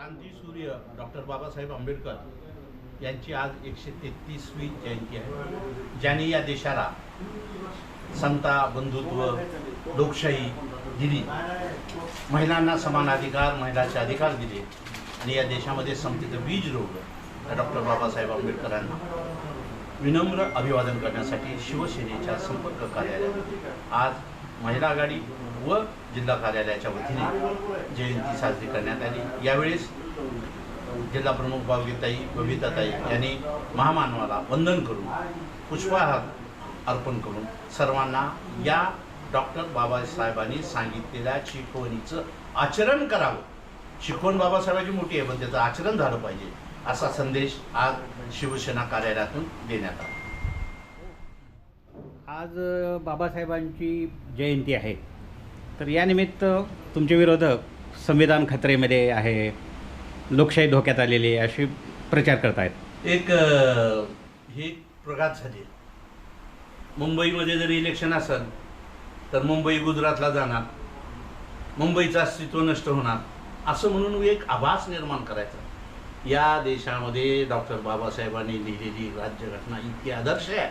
क्रांती सूर्य डॉक्टर बाबासाहेब आंबेडकर यांची आज एकशे तेहतीसवी जयंती आहे. ज्यांनी या देशाला समता बंधुत्व लोकशाही दिली. महिलांना समान अधिकार महिलाचे अधिकार दिले. आणि या देशामध्ये समतेचं बीज रोवलं डॉक्टर बाबासाहेब आंबेडकरांना विनम्र अभिवादन करण्यासाठी शिवसेनेच्या संपर्क कार्यालयात आज महिला आघाडी व जिल्हा कार्यालयाच्या वतीने जयंती साजरी करण्यात आली. यावेळेस जिल्हा प्रमुख भावगीताई बबिताताई यांनी महामानवाला वंदन करून पुष्पहार अर्पण करून सर्वांना या डॉक्टर बाबासाहेबांनी सांगितलेल्या शिकवणीचं आचरण करावं. शिकवण बाबासाहेबांची मोठी आहे पण त्याचं आचरण झालं पाहिजे असा संदेश आज शिवसेना कार्यालयातून देण्यात आला. आज बाबासाहेबांची जयंती आहे. तर यानिमित्त तुमचे विरोधक संविधान खत्रेमध्ये आहे लोकशाही धोक्यात आलेली आहे अशी प्रचार करतायत. एक ही हे प्रघात झाली. मुंबईमध्ये जर इलेक्शन असेल तर मुंबई गुजरातला जाणार. मुंबईचं अस्तित्व नष्ट होणार. असं म्हणून एक आभास निर्माण करायचा. या देशामध्ये डॉक्टर बाबासाहेबांनी लिहिलेली राज्यघटना इतकी आदर्श आहे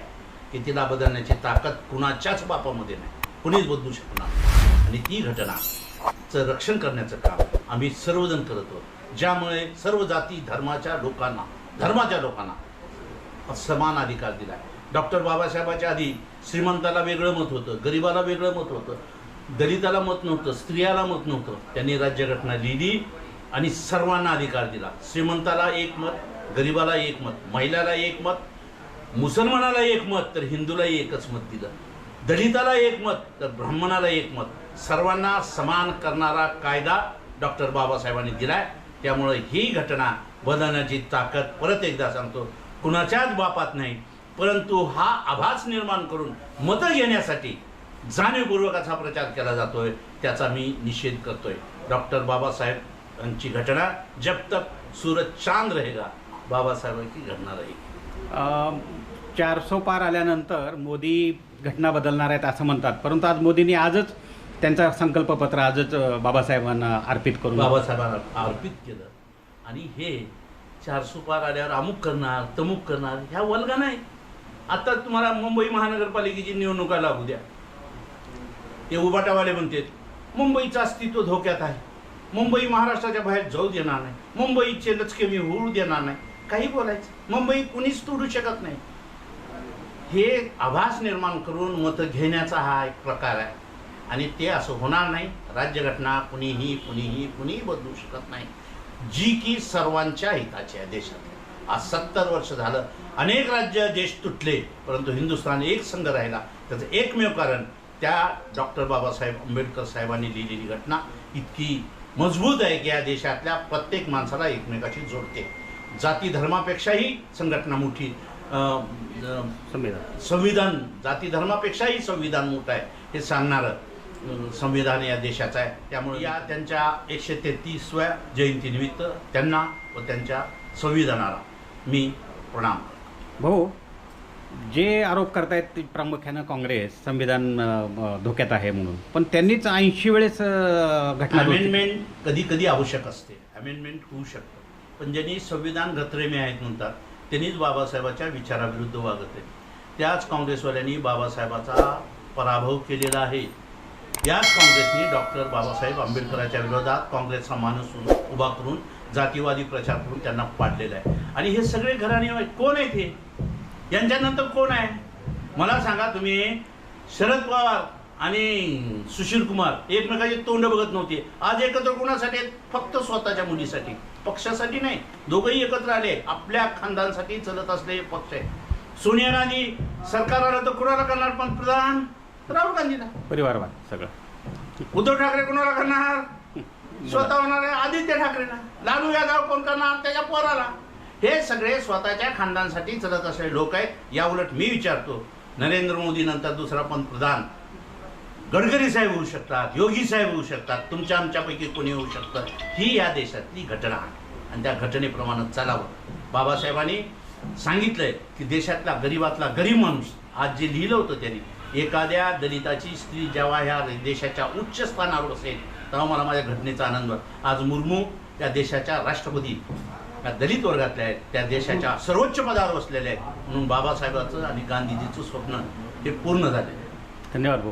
की तिला बदलण्याची ताकद कुणाच्याच बापामध्ये नाही. कुणीच बदलू शकणार आणि ती घटनाचं रक्षण करण्याचं काम आम्ही सर्वजण करत आहोत. ज्यामुळे सर्व जाती धर्माच्या लोकांना धर्माच्या लोकांना समान अधिकार दिला. डॉक्टर बाबासाहेबाच्या आधी श्रीमंताला वेगळं मत होतं गरिबाला वेगळं मत होतं दलिताला मत नव्हतं स्त्रियाला मत नव्हतं. त्यांनी राज्यघटना लिहिली आणि सर्वांना अधिकार दिला. श्रीमंताला एक मत गरिबाला एक मत महिलाला एक मत मुसलमानाला एक मत तर हिंदूलाही एकच मत दिलं. दलिताला एक मत तर ब्राह्मणाला एक मत. सर्वांना समान करणारा कायदा डॉक्टर बाबासाहेबांनी दिलाय. त्यामुळे ही घटना बदलण्याची ताकद परत एकदा सांगतो. कुणाच्याच बापात नाही परंतु हा आभास निर्माण करून मतं घेण्यासाठी जाणीवपूर्वक असा प्रचार केला जातोय त्याचा मी निषेध करतोय. डॉक्टर बाबासाहेब यांची घटना जब तक सूरज चांद रहेगा बाबासाहेबांची घटना राहील चारसो पार आल्यानंतर मोदी घटना बदलणार आहेत असं म्हणतात. परंतु आज मोदींनी आजच त्यांचा संकल्पपत्र आजच बाबासाहेबांना अर्पित करून बाबासाहेबांना अर्पित केलं. आणि हे चार सुपार आल्यावर अमुक करणार तमुक करणार ह्या वल्गा नाही. आता तुम्हाला मुंबई महानगरपालिकेची निवडणुका लागू द्या. ते उबाटावाले म्हणतात मुंबईचं अस्तित्व धोक्यात आहे. मुंबई महाराष्ट्राच्या बाहेर जाऊ देणार नाही. मुंबईचे लचके मी होऊ देणार नाही. काही बोलायचं. मुंबई कुणीच तोडू शकत नाही. हे आभास निर्माण करून मतं घेण्याचा हा एक प्रकार आहे. आणि ते असं होणार नाही. राज्यघटना कुणीही कुणीही कुणीही बदलू शकत नाही. जी की सर्वांच्या हिताची आहे देशात आज सत्तर वर्ष झालं. अनेक राज्य देश तुटले परंतु हिंदुस्थान एक संघ राहिला. त्याचं एकमेव कारण त्या डॉक्टर बाबासाहेब आंबेडकर साहेबांनी लिहिलेली घटना इतकी मजबूत आहे की या देशातल्या प्रत्येक माणसाला एकमेकाशी जोडते. जाती धर्मापेक्षाही संघटना मोठी संविधान. संविधान जाती धर्मापेक्षाही संविधान मोठं आहे. हे सांगणारं संविधान या देशाचं आहे. त्यामुळे या त्यांच्या एकशे तेहतीसव्या जयंतीनिमित्त त्यांना व त्यांच्या संविधानाला मी प्रणाम. भाऊ जे आरोप करतायत ते प्रामुख्यानं काँग्रेस संविधान धोक्यात आहे म्हणून. पण त्यांनीच ऐंशी वेळेस घटना अमेंडमेंट कधी कधी आवश्यक असते. अमेंडमेंट होऊ शकतं. पण ज्यांनी संविधान घत्रेमे आहेत म्हणतात त्यांनीच बाबासाहेबाच्या विचाराविरुद्ध वागत आहे त्याच काँग्रेसवाल्यांनी बाबासाहेबाचा पराभव केलेला आहे. याच काँग्रेसने डॉक्टर बाबासाहेब आंबेडकरांच्या विरोधात काँग्रेसचा माणूस उभा करून जातीवादी प्रचार करून त्यांना पाडलेला आहे. आणि हे सगळे घराणे कोण आहेत हे? यांच्यानंतर कोण आहे? मला सांगा तुम्ही. शरद पवार आणि सुशील कुमार एकमेकाचे तोंड बघत नव्हते. आज एकत्र कोणासाठी आहेत? फक्त स्वतःच्या मुलीसाठी. पक्षासाठी नाही. दोघंही एकत्र आले. आपल्या खानदानसाठी चलत असलेले पक्ष आहे सोनिया गांधी सरकार आलं तर कोणाला करणार? पंतप्रधान राहुल गांधीला परिवारवाद सगळं. उद्धव ठाकरे कोणाला करणार? स्वतः होणार आहे आदित्य ठाकरेना. लालू यादव कोण करणार? त्याच्या पोराला. हे सगळे स्वतःच्या खानदानसाठी चलत असलेले लोक आहेत. या उलट मी विचारतो नरेंद्र मोदी नंतर दुसरा पंतप्रधान गडकरी साहेब होऊ शकतात योगी साहेब होऊ शकतात तुमच्या आमच्यापैकी कोणी होऊ शकतं? ही या देशातली घटना आहे. आणि त्या घटनेप्रमाणे चालावं. बाबासाहेबांनी सांगितलंय की देशातला गरीबातला गरीब माणूस आज जे लिहिलं होतं त्यांनी एखाद्या दलिताची स्त्री जेव्हा ह्या देशाच्या उच्च स्थानावर असेल तेव्हा मला माझ्या घटनेचा आनंद. आज मुर्मू त्या देशाच्या राष्ट्रपती त्या दलित वर्गातल्या आहेत त्या देशाच्या सर्वोच्च पदावर बसलेल्या आहेत. म्हणून बाबासाहेबाचं आणि गांधीजीचं स्वप्न हे पूर्ण झालेलं आहे. धन्यवाद भाऊ.